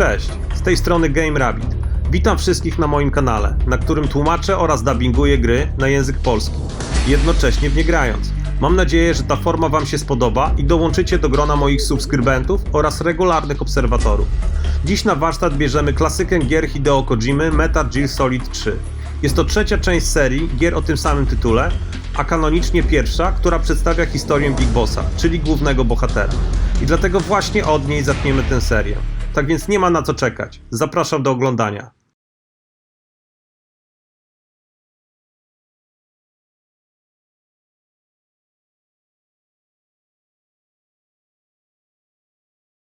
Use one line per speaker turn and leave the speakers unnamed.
Cześć, z tej strony Game Rabbit. Witam wszystkich na moim kanale, na którym tłumaczę oraz dubbinguję gry na język polski, jednocześnie w nie grając. Mam nadzieję, że ta forma Wam się spodoba i dołączycie do grona moich subskrybentów oraz regularnych obserwatorów. Dziś na warsztat bierzemy klasykę gier Hideo Kojimy Metal Gear Solid 3. Jest to trzecia część serii gier o tym samym tytule, a kanonicznie pierwsza, która przedstawia historię Big Bossa, czyli głównego bohatera. I dlatego właśnie od niej zaczniemy tę serię. Tak więc nie ma na co czekać. Zapraszam do oglądania.